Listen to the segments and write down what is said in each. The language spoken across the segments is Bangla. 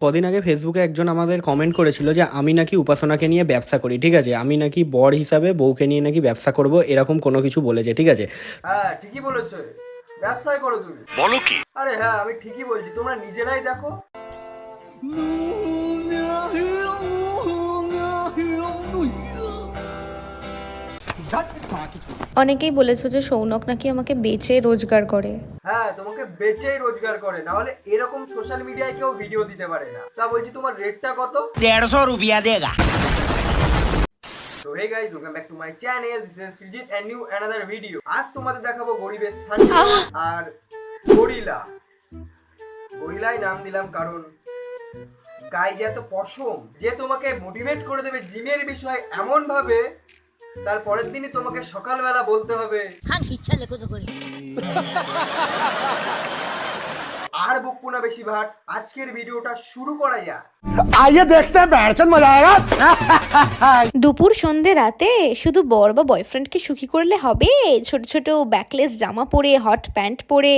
কদিন আগে ফেসবুকে একজন আমাদের কমেন্ট করেছিল যে আমি নাকি উপাসনাকে নিয়ে ব্যবসা করি ঠিক আছে? আমি নাকি বর হিসাবে বউকে নিয়ে নাকি ব্যবসা করব এরকম কোনো কিছু বলেছে ঠিক আছে? হ্যাঁ ঠিকই বলেছ। ব্যবসায় করো তুমি। বলো কি? আরে হ্যাঁ আমি ঠিকই বলছি। তোমরা নিজেরাই দেখো। অনেকেই বলেছ যে সৌনক নাকি আমাকে বেচে রোজগার করে। হ্যাঁ তোমাকে বেচেই রোজগার করে না হলে এরকম সোশ্যাল মিডিয়ায় কেউ ভিডিও দিতে পারে না। তা বলছি তোমার রেটটা কত? দেড়শো রুপিয়া দেগা। Hey guys welcome back to my channel this is Srijit and new another video আজ তোমাদের দেখাবো গরিবের সানি আর গরিলা। গরিলাই নাম দিলাম কারণ গায়ে যে এত পশম যে তোমাকে মোটিভেট করে দেবে জিমের বিষয় এমন ভাবে তার পরের দিনই তোমাকে সকালবেলা বলতে হবে। আর বকবো না বেশি ভাট। আজকের ভিডিওটা শুরু করা যাক। আইয়ে দেখতে মজা দুপুর সন্ধে রাতে শুধু বর বা বয়ফ্রেন্ডকে সুখী করলে হবে। ছোট ছোট ব্যাকলেস জামা পরে হট প্যান্ট পরে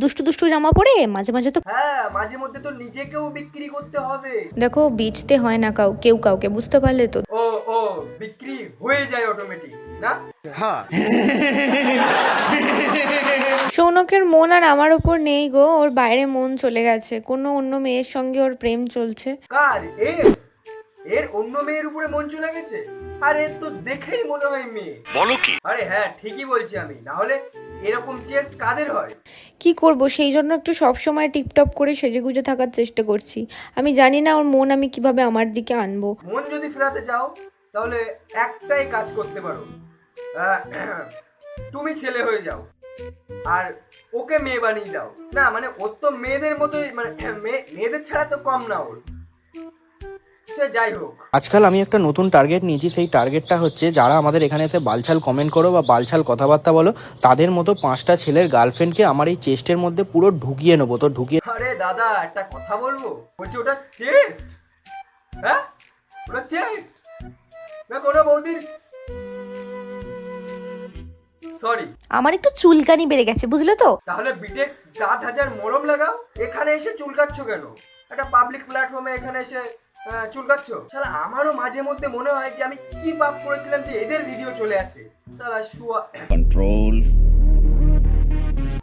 দুষ্টু দুষ্টু জামা পরে মাঝে মাঝে তো হ্যাঁ মাঝে মধ্যে তো নিজেকেও বিক্রি করতে হবে। দেখো বিচতে হয় না কাউ কেউ কাউকে বুঝতে পারলে তো। ও ও বিক্রি হয়ে যায় অটোমেটিক না? সৌনকের মন আর আমার ওপর নেই গো ওর বাইরে মন চলে গেছে। কোনো অন্য মেয়ের সঙ্গে ওর প্রেম চলছে। কার? এর? এর অন্য মেয়ের উপরে মন চলে গেছে? আর তো দেখেই মনে হয় মেয়ে। বলো কি? আরে হ্যাঁ ঠিকই বলছি আমি। না হলে এরকম চেস্ট কাদের হয়? কি করব? সেই জন্য একটু সব সময় টিপটপ করে সেজেগুজে থাকার চেষ্টা করছি। আমি জানি না ওর মন আমি কীভাবে আমার দিকে আনব। মন যদি ফেরাতে চাও তাহলে একটাই কাজ করতে পারো। তুমি ছেলে হয়ে যাও। আর ওকে মেয়ে বানিয়ে দাও। না মানে ওর তো মেয়েদের মতোই মানে মেয়ে- মেয়েদের ছাড়া তো কম না ওর। সে যাই হোক। আজকাল আমি একটা নতুন টার্গেট নিয়েছি সেই টার্গেটটা হচ্ছে যারা আমাদের এখানে এসে বালছাল কমেন্ট করো বা বালছাল কথাবার্তা বলো তাদের মতো পাঁচটা ছেলের গার্লফ্রেন্ডকে আমার এই চেস্টের মধ্যে পুরো ঢুকিয়ে নেব। তো ঢুকিয়ে আরে দাদা একটা কথা বলব? বলছি ওটা চেস্ট হ্যাঁ? ওটা চেস্ট না কোনো বৌদির সরি আমার একটু চুলকানি বেড়ে গেছে বুঝলে তো? তাহলে বিটেক্স দাঁত হাজার মরম লাগাও এখানে এসে চুলকাচ্ছ কেন? একটা পাবলিক প্ল্যাটফর্মে এখানে এসে চুলকাচ্ছ? শালা আমারও মাঝে মধ্যে মনে হয় যে আমি কি পাপ করেছিলাম যে এদের ভিডিও চলে আসে। শালা শুয়া।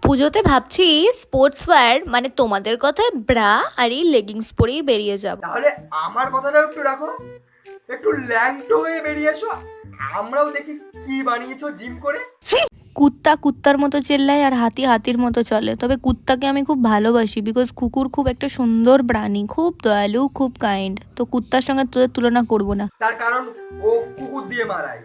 পুজোতে ভাবছি স্পোর্টস ওয়্যার মানে তোমাদের কথায় ব্রা আর এই লেগিংস পরেই বেরিয়ে যাব। তাহলে আমার কথাটাও একটু রাখো। একটু ল্যাংটো হয়ে বেরিয়ে এসো। আমরাও দেখি কি বানিয়েছো জিম করে। কুত্তা কুত্তার মতো চেল্লায় আর হাতি হাতির মতো চলে। তবে কুত্তাকে আমি খুব ভালোবাসি বিকজ কুকুর খুব একটা সুন্দর প্রাণী খুব দয়ালু খুব কাইন্ড তো কুত্তার সঙ্গে তোদের তুলনা করব না। তার কারণ ও কুকুর দিয়ে মারায়।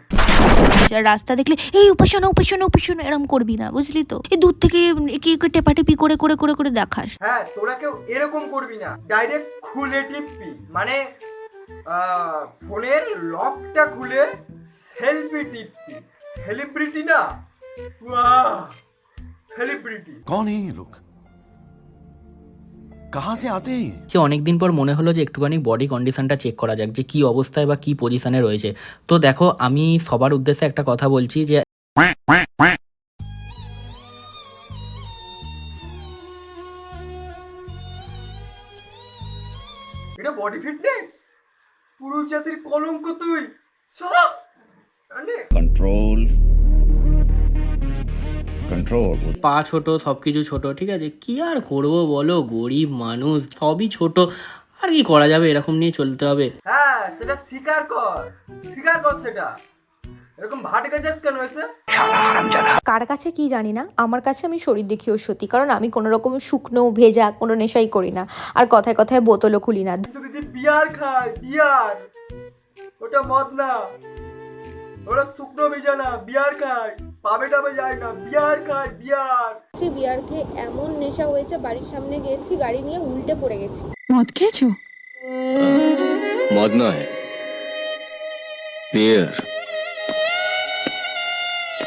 রাস্তা দেখলে এই উপাসনা উপাসনা উপাসনা এরম করবি না বুঝলি তো? এই দূর থেকে একে একে টেপাটেপি করে করে করে করে দেখাস। হ্যাঁ তোরা কেউ এরকম করবি না। ডাইরেক্ট খুলে টিপবি। মানে ফোনের লকটা খুলে সেলফি টিপতি সেলিব্রিটি না? সেলিব্রিটি। কোন এই লোক সে অনেকদিন পর মনে হলো যে একটুখানি বডি কন্ডিশনটা চেক করা যাক যে কি অবস্থায় বা কি পজিশনে রয়েছে। তো দেখো আমি সবার উদ্দেশ্যে একটা কথা বলছি যে এটা বডি ফিটনেস পুরুষ জাতির কলঙ্ক তুই। সরা। মানে কন্ট্রোল control পা ছোট সব কিছু ছোট ঠিক আছে? কি আর করব বলো? গরিব মানুষ সবই ছোট। আর কি করা যাবে? এরকম নিয়ে চলতে হবে। হ্যাঁ সেটা স্বীকার কর। স্বীকার কর সেটা। এরকম ভাট গেছিস কেন এসে কার কাছে কি জানি না আমার কাছে আমি শরীর দেখিও সত্যি কারণ আমি কোনো রকম শুকনো ভেজা কোনো নেশাই করি না আর কথায় কথায় বোতলও খুলি না। কিন্তু দিদি বিয়ার খায় বিয়ার। ওটা মদ না। ওটা শুকনো ভেজা না বিয়ার খায় পাবে টাবে যায় না বিয়ার খায় বিয়ার। বিয়ার খেয়ে এমন নেশা হয়েছে বাড়ির সামনে গেছি গাড়ি নিয়ে উল্টে পড়ে গেছি। মদ খেয়েছো? মদ নয় বিয়ার।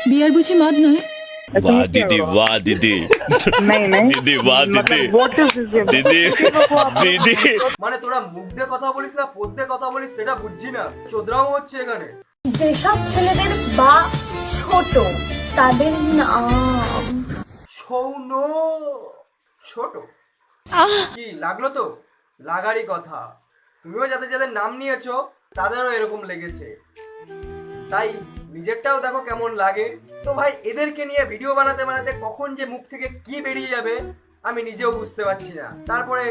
বিয়ার বুঝি মদ নয় वाह दीदी वाह दीदी दीदी वाह दीदी दीदी दीदी মানে তোরা মুখ দিয়ে কথা বলিস না পদ দিয়ে কথা বলিস সেটা বুঝছি না চোদ্রামো হচ্ছে এখানে যেসব ছেলেদের বা ছোট তাদের নাম সৌন ছোট কি লাগলো তো লাগারই কথা তুমিও যাদের যাদের নাম নিয়েছো তাদেরও এরকম লেগেছে তাই নিজেরটাও দেখো কেমন লাগে। তো ভাই, এদেরকে নিয়ে ভিডিও বানাতে বানাতে কখন যে মুখ থেকে কি বেরিয়ে যাবে, আমি নিজেও বুঝতে পারছি না। তারপরে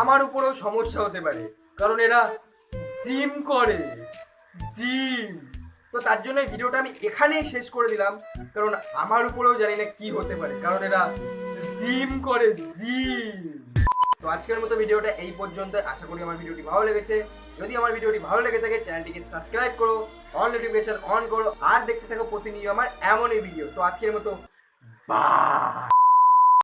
আমার উপরেও সমস্যা হতে পারে, কারণ এরা জিম করে। জিম তো তার জন্য ভিডিওটা আমি এখানেই শেষ করে দিলাম, কারণ আমার উপরেও জানি না কি হতে পারে, কারণ এরা জিম করে জিম তো আজকের মতো ভিডিওটা এই পর্যন্ত। আশা করি আমার ভিডিওটি ভালো লেগেছে। যদি আমার ভিডিওটি ভালো লেগে থাকে, চ্যানেলটিকে সাবস্ক্রাইব করো অন নোটিফিকেশন অন করো, আর দেখতে থাকো প্রতিনিয়ত আমার এমনই ভিডিও। তো আজকের মতো বা